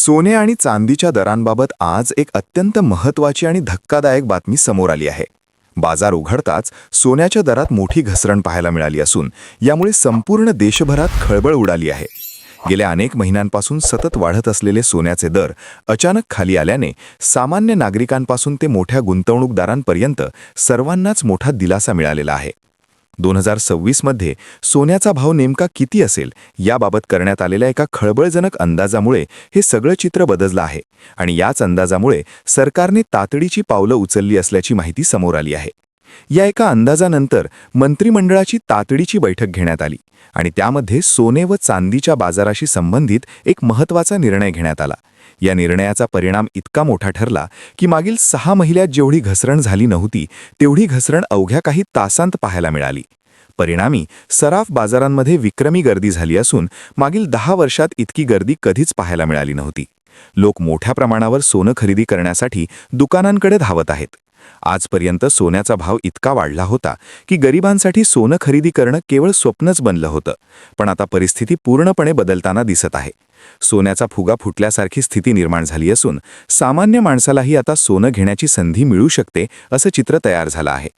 सोने आणि चांदीच्या दरांबाबत आज एक अत्यंत महत्त्वाची आणि धक्कादायक बातमी समोर आली आहे. बाजार उघडताच सोन्याच्या दरात मोठी घसरण पाहायला मिळाली असून यामुळे संपूर्ण देशभरात खळबळ उडाली आहे. गेल्या अनेक महिन्यांपासून सतत वाढत असलेले सोन्याचे दर अचानक खाली आल्याने सामान्य नागरिकांपासून ते मोठ्या गुंतवणूकदारांपर्यंत सर्वांनाच मोठा दिलासा मिळालेला आहे. दोन हजार सव्वीसमध्ये सोन्याचा भाव नेमका किती असेल याबाबत करण्यात आलेल्या एका खळबळजनक अंदाजामुळे हे सगळं चित्र बदललं आहे. आणि याच अंदाजामुळे सरकारने तातडीची पावलं उचलली असल्याची माहिती समोर आली आहे. या एका अंदाजानंतर मंत्रिमंडळाची तातडीची बैठक घेण्यात आली आणि त्यामध्ये सोने व चांदीच्या बाजाराशी संबंधित एक महत्त्वाचा निर्णय घेण्यात आला. या निर्णयाचा परिणाम इतका मोठा ठरला की मागील सहा महिन्यात जेवढी घसरण झाली नव्हती तेवढी घसरण अवघ्या काही तासांत पाहायला मिळाली. परिणामी सराफ बाजारांमध्ये विक्रमी गर्दी झाली असून मागील दहा वर्षात इतकी गर्दी कधीच पाहायला मिळाली नव्हती. लोक मोठ्या प्रमाणावर सोनं खरेदी करण्यासाठी दुकानांकडे धावत आहेत. आजपर्यंत सोन्याचा भाव इतका वाढला होता की गरिबांसाठी सोनं खरेदी करणं केवळ स्वप्नच बनलं होतं पण आता परिस्थिती पूर्णपणे बदलताना दिसत आहे. सोन्याचा फुगा फुटल्यासारखी स्थिती निर्माण झाली असून सामान्य माणसालाही आता सोनं घेण्याची संधी मिळू शकते असं चित्र तयार झालं आहे.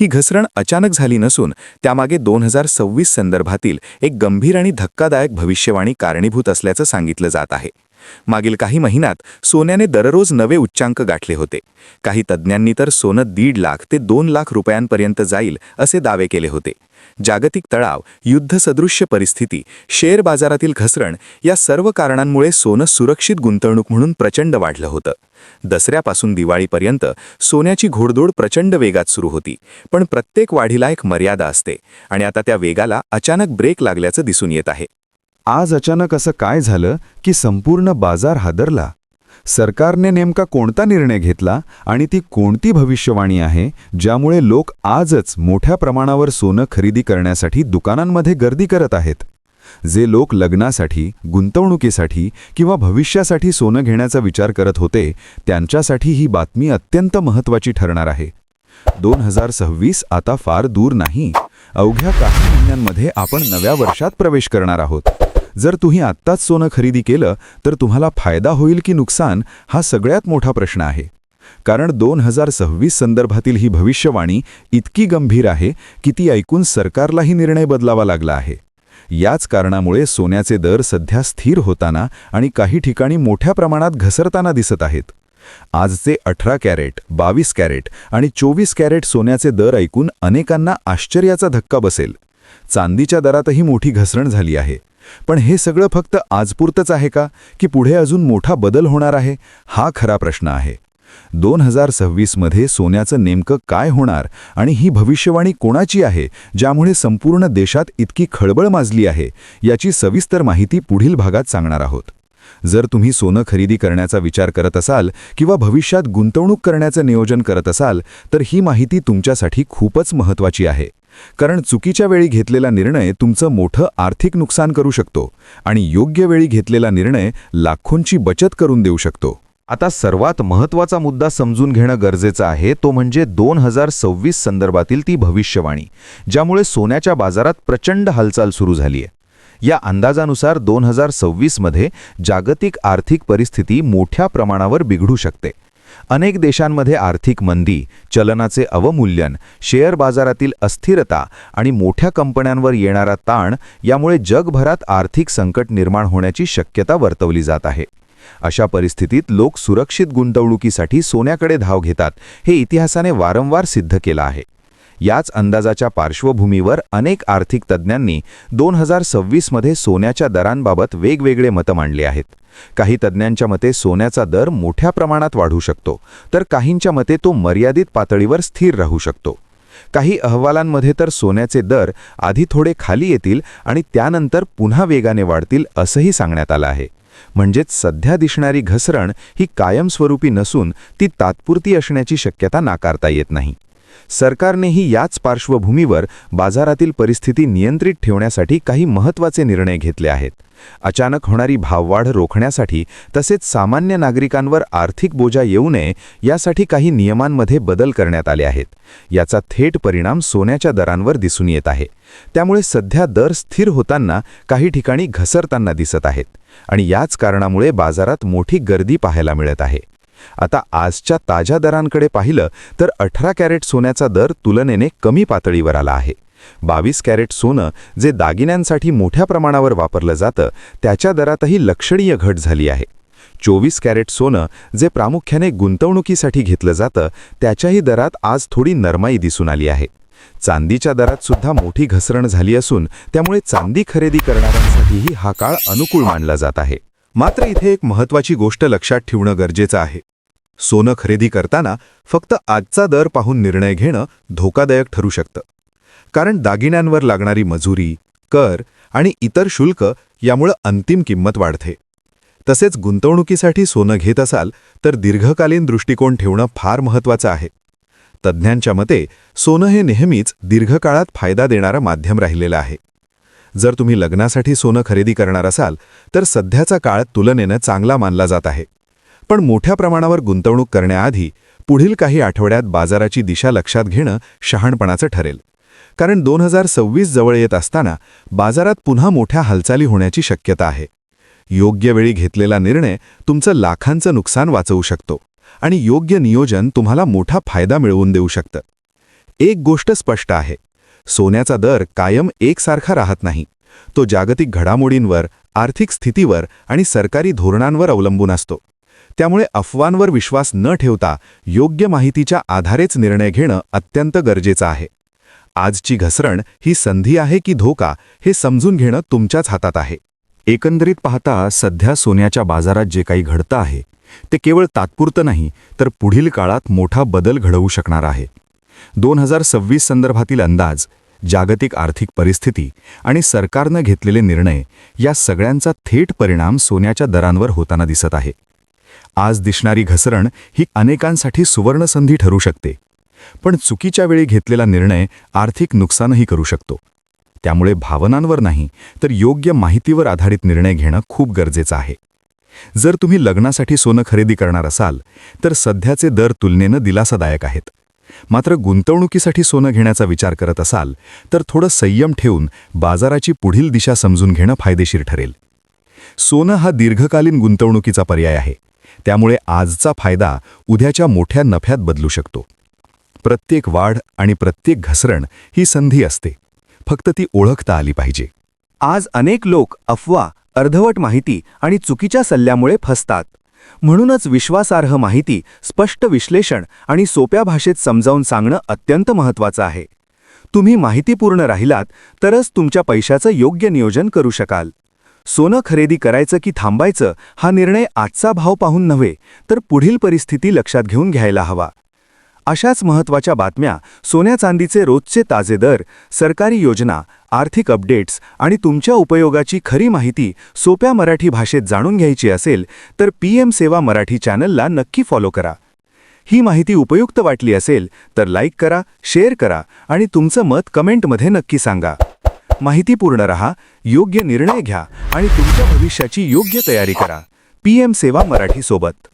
ही घसरण अचानक झाली नसून त्यामागे दोन हजार सव्वीस संदर्भातील एक गंभीर आणि धक्कादायक भविष्यवाणी कारणीभूत असल्याचं सांगितलं जात आहे. मागील काही महिन्यात सोन्याने दररोज नवे उच्चांक गाठले होते. काही तज्ज्ञांनी तर सोनं दीड लाख ते दोन लाख रुपयांपर्यंत जाईल असे दावे केले होते. जागतिक तळाव युद्धसदृश्य परिस्थिती शेअर बाजारातील घसरण या सर्व कारणांमुळे सोनं सुरक्षित गुंतवणूक म्हणून प्रचंड वाढलं होतं. दसऱ्यापासून दिवाळीपर्यंत सोन्याची घोडदोड प्रचंड वेगात सुरू होती. पण प्रत्येक वाढीला एक मर्यादा असते आणि आता त्या वेगाला अचानक ब्रेक लागल्याचं दिसून येत आहे. आज अचानक असं काय झालं की संपूर्ण बाजार हादरला? सरकारने नेमका कोणता निर्णय घेतला आणि ती कोणती भविष्यवाणी आहे ज्यामुळे लोक आजच मोठ्या प्रमाणावर सोनं खरेदी करण्यासाठी दुकानांमध्ये गर्दी करत आहेत? जे लोक लग्नासाठी गुंतवणुकीसाठी किंवा भविष्यासाठी सोनं घेण्याचा विचार करत होते त्यांच्यासाठी ही बातमी अत्यंत महत्त्वाची ठरणार आहे. दोन हजार सव्वीस आता फार दूर नाही. अवघ्या काही महिन्यांमध्ये आपण नव्या वर्षात प्रवेश करणार आहोत. जर तुम्ही आत्ताच सोनं खरेदी केलं तर तुम्हाला फायदा होईल की नुकसान हा सगळ्यात मोठा प्रश्न आहे. कारण दोन हजार सव्वीस संदर्भातील ही भविष्यवाणी इतकी गंभीर आहे की ती ऐकून सरकारलाही निर्णय बदलावा लागला आहे. याच कारणामुळे सोन्याचे दर सध्या स्थिर होताना आणि काही ठिकाणी मोठ्या प्रमाणात घसरताना दिसत आहेत. आजचे अठरा कॅरेट बावीस कॅरेट आणि चोवीस कॅरेट सोन्याचे दर ऐकून अनेकांना आश्चर्याचा धक्का बसेल. चांदीच्या दरातही मोठी घसरण झाली आहे. पण हे सगळं फक्त आजपुरतंच आहे का? की पुढे अजून मोठा बदल होणार आहे? हा खरा प्रश्न आहे. दोन हजार सव्वीसमध्ये सोन्याचं नेमकं काय होणार आणि ही भविष्यवाणी कोणाची आहे ज्यामुळे संपूर्ण देशात इतकी खळबळ माजली आहे याची सविस्तर माहिती पुढील भागात सांगणार आहोत. जर तुम्ही सोनं खरेदी करण्याचा विचार करत असाल किंवा भविष्यात गुंतवणूक करण्याचं नियोजन करत असाल तर ही माहिती तुमच्यासाठी खूपच महत्त्वाची आहे. कारण चुकीच्या वेळी घेतलेला निर्णय तुमचं मोठं आर्थिक नुकसान करू शकतो आणि योग्य वेळी घेतलेला निर्णय लाखोंची बचत करून देऊ शकतो. आता सर्वात महत्त्वाचा मुद्दा समजून घेणं गरजेचं आहे तो म्हणजे दोन हजार सव्वीस संदर्भातील ती भविष्यवाणी ज्यामुळे सोन्याच्या बाजारात प्रचंड हालचाल सुरू झाली आहे या अंदाजानुसार दोन हजार सव्वीसमध्ये जागतिक आर्थिक परिस्थिती मोठ्या प्रमाणावर बिघडू शकते. अनेक देशांमध्ये आर्थिक मंदी चलनाचे अवमूल्यन शेअर बाजारातील अस्थिरता आणि मोठ्या कंपन्यांवर येणारा ताण यामुळे जगभरात आर्थिक संकट निर्माण होण्याची शक्यता वर्तवली जात आहे. अशा परिस्थितीत लोक सुरक्षित गुंतवणुकीसाठी सोन्याकडे धाव घेतात हे इतिहासाने वारंवार सिद्ध केलं आहे. याच अंदाजाच्या पार्श्वभूमीवर अनेक आर्थिक तज्ज्ञांनी दोन हजार सव्वीसमध्ये सोन्याच्या दरांबाबत वेगवेगळे मतं मांडले आहेत. काही तज्ज्ञांच्या मते सोन्याचा दर मोठ्या प्रमाणात वाढू शकतो तर काहींच्या मते तो मर्यादित पातळीवर स्थिर राहू शकतो. काही अहवालांमध्ये तर सोन्याचे दर आधी थोडे खाली येतील आणि त्यानंतर पुन्हा वेगाने वाढतील असंही सांगण्यात आलं आहे. म्हणजेच सध्या दिसणारी घसरण ही कायमस्वरूपी नसून ती तात्पुरती असण्याची शक्यता नाकारता येत नाही. सरकारनेही याच पार्श्वभूमीवर बाजारातील परिस्थिती नियंत्रित ठेवण्यासाठी काही महत्त्वाचे निर्णय घेतले आहेत. अचानक होणारी भाववाढ रोखण्यासाठी तसेच सामान्य नागरिकांवर आर्थिक बोजा येऊ नये यासाठी काही नियमांमध्ये बदल करण्यात आले आहेत. याचा थेट परिणाम सोन्याच्या दरांवर दिसून येत आहे. त्यामुळे सध्या दर स्थिर होताना काही ठिकाणी घसरताना दिसत आहेत आणि याच कारणामुळे बाजारात मोठी गर्दी पाहायला मिळत आहे. आता आजच्या ताज्या दरांकडे पाहिलं तर अठरा कॅरेट सोन्याचा दर तुलनेने कमी पातळीवर आला आहे. बावीस कॅरेट सोनं जे दागिन्यांसाठी मोठ्या प्रमाणावर वापरलं जातं त्याच्या दरातही लक्षणीय घट झाली आहे. चोवीस कॅरेट सोनं जे प्रामुख्याने गुंतवणुकीसाठी घेतलं जातं त्याच्याही दरात आज थोडी नरमाई दिसून आली आहे. चांदीच्या दरात सुद्धा मोठी घसरण झाली असून त्यामुळे चांदी खरेदी करणाऱ्यांसाठीही हा काळ अनुकूल मानला जात आहे. मात्र इथे एक महत्वाची गोष्ट लक्षात ठेवणं गरजेचं आहे. सोनं खरेदी करताना फक्त आजचा दर पाहून निर्णय घेणं धोकादायक ठरू शकतं. कारण दागिन्यांवर लागणारी मजुरी कर आणि इतर शुल्क यामुळं अंतिम किंमत वाढते. तसेच गुंतवणुकीसाठी सोनं घेत असाल तर दीर्घकालीन दृष्टिकोन ठेवणं फार महत्वाचं आहे. तज्ज्ञांच्या मते सोनं हे नेहमीच दीर्घकाळात फायदा देणारं माध्यम राहिलेलं आहे. जर तुम्ही लग्नासाठी सोनं खरेदी करणार असाल तर सध्याचा काळ तुलनेनं चांगला मानला जात आहे. पण मोठ्या प्रमाणावर गुंतवणूक करण्याआधी पुढील काही आठवड्यात बाजाराची दिशा लक्षात घेणं शहाणपणाचं ठरेल. कारण दोन हजार सव्वीस जवळ येत असताना बाजारात पुन्हा मोठ्या हालचाली होण्याची शक्यता आहे. योग्य वेळी घेतलेला निर्णय तुमचं लाखांचं नुकसान वाचवू शकतो आणि योग्य नियोजन तुम्हाला मोठा फायदा मिळवून देऊ शकतं. एक गोष्ट स्पष्ट आहे. सोन्याचा दर कायम एकसारखा राहत नाही. तो जागतिक घडामोडींवर आर्थिक स्थितीवर आणि सरकारी धोरणांवर अवलंबून असतो. त्यामुळे अफवांवर विश्वास न ठेवता योग्य माहितीच्या आधारेच निर्णय घेणं अत्यंत गरजेचं आहे. आजची घसरण ही संधी आहे की धोका हे समजून घेणं तुमच्याच हातात आहे. एकंदरीत पाहता सध्या सोन्याच्या बाजारात जे काही घडतं आहे ते केवळ तात्पुरतं नाही तर पुढील काळात मोठा बदल घडवू शकणार आहे. दोन हजार सव्वीस संदर्भातील अंदाज जागतिक आर्थिक परिस्थिती आणि सरकारनं घेतलेले निर्णय या सगळ्यांचा थेट परिणाम सोन्याच्या दरांवर होताना दिसत आहे. आज दिसणारी घसरण ही अनेकांसाठी सुवर्णसंधी ठरू शकते. पण चुकीच्या वेळी घेतलेला निर्णय आर्थिक नुकसानही करू शकतो. त्यामुळे भावनांवर नाही तर योग्य माहितीवर आधारित निर्णय घेणं खूप गरजेचं आहे. जर तुम्ही लग्नासाठी सोनं खरेदी करणार असाल तर सध्याचे दर तुलनेनं दिलासादायक आहेत. मात्र गुंतवणुकीसाठी सोनं घेण्याचा विचार करत असाल तर थोडं संयम ठेवून बाजाराची पुढील दिशा समजून घेणं फायदेशीर ठरेल. सोनं हा दीर्घकालीन गुंतवणुकीचा पर्याय आहे. त्यामुळे आजचा फायदा उद्याच्या मोठ्या नफ्यात बदलू शकतो. प्रत्येक वाढ आणि प्रत्येक घसरण ही संधी असते. फक्त ती ओळखता आली पाहिजे. आज अनेक लोक अफवा अर्धवट माहिती आणि चुकीच्या सल्ल्यामुळे फसतात. म्हणूनच विश्वासार्ह माहिती स्पष्ट विश्लेषण आणि सोप्या भाषेत समजावून सांगणं अत्यंत महत्त्वाचं आहे. तुम्ही माहितीपूर्ण राहिलात तरच तुमच्या पैशाचं योग्य नियोजन करू शकाल. सोनं खरेदी करायचं की थांबायचं हा निर्णय आजचा भाव पाहून नव्हे तर पुढील परिस्थिती लक्षात घेऊन घ्यायला हवा. अशाच महत्त्वाच्या बातम्या सोन्या चांदीचे रोजचे ताजे दर सरकारी योजना आर्थिक अपडेट्स आणि तुमच्या उपयोगाची खरी माहिती सोप्या मराठी भाषेत जाणून घ्यायची असेल तर पी एम सेवा मराठी चॅनलला नक्की फॉलो करा. ही माहिती उपयुक्त वाटली असेल तर लाईक करा शेअर करा आणि तुमचं मत कमेंटमध्ये नक्की सांगा. माहितीपूर्ण रहा योग्य निर्णय घ्या आणि तुमच्या भविष्याची योग्य तयारी करा. पी एम सेवा मराठी सोबत.